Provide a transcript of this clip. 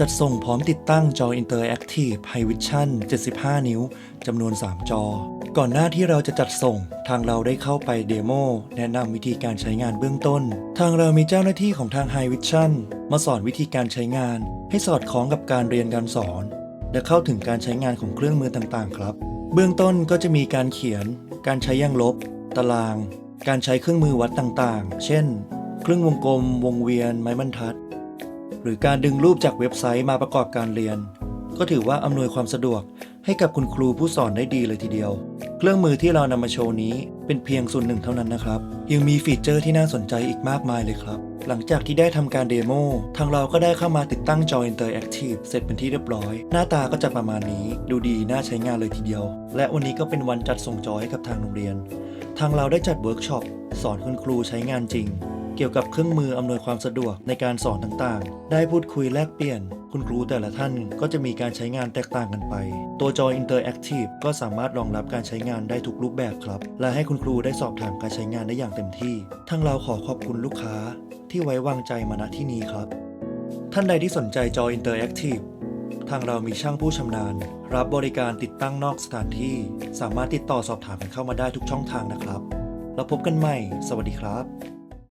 จัดส่งพร้อมติดตั้งจอ Interactive High Vision 75 นิ้ว จำนวน 3 จอ ก่อนหน้าที่เราจะจัดส่ง ทางเราได้เข้าไปเดโมแนะนำวิธีการใช้งานเบื้องต้น ทางเรามีเจ้าหน้าที่ของทาง High Vision มาสอนวิธีการใช้งาน ให้สอดคล้องกับการเรียนการสอน และเข้าถึงการใช้งานของเครื่องมือต่างๆ ครับ เบื้องต้นก็จะมีการเขียน การใช้ย่างลบ ตาราง การใช้เครื่องมือวัดต่างๆ เช่น เครื่องวงกลม วงเวียน ไม้บรรทัด หรือการดึงรูปจากเว็บไซต์มาประกอบการเรียน ก็ถือว่าอำนวยความสะดวกให้กับคุณครูผู้สอนได้ดีเลยทีเดียว เครื่องมือที่เรานำมาโชว์นี้เป็นเพียงส่วนหนึ่งเท่านั้นนะครับ ยังมีฟีเจอร์ที่น่าสนใจอีกมากมายเลยครับ หลังจากที่ได้ทำการเดโมทางเราก็ได้เข้ามาติดตั้งจอ Interactive เสร็จเป็นที่เรียบร้อย หน้าตาก็จะประมาณนี้ ดูดีน่าใช้งานเลยทีเดียว และวันนี้ก็เป็นวันจัดส่งจอให้กับทางโรงเรียน ทางเราได้จัดเวิร์กช็อปสอนคุณครูใช้งานจริง เกี่ยวกับเครื่องมืออำนวยความสะดวกในการสอนต่างๆ ได้พูดคุยแลกเปลี่ยน คุณครูแต่ละท่านก็จะมีการใช้งานแตกต่างกันไป ตัวจอ Interactive ก็สามารถรองรับการใช้งานได้ทุกรูปแบบครับ และให้คุณครูได้สอบถามการใช้งานได้อย่างเต็มที่ทางเราขอขอบคุณลูกค้า ที่ไว้วางใจมาณที่นี้ครับ ท่านใดที่สนใจจอ Interactive ทางเรามีช่างผู้ชำนาญ รับบริการติดตั้งนอกสถานที่ สามารถติดต่อสอบถามกันเข้ามาได้ทุกช่องทางนะครับ แล้วพบกันใหม่ สวัสดีครับ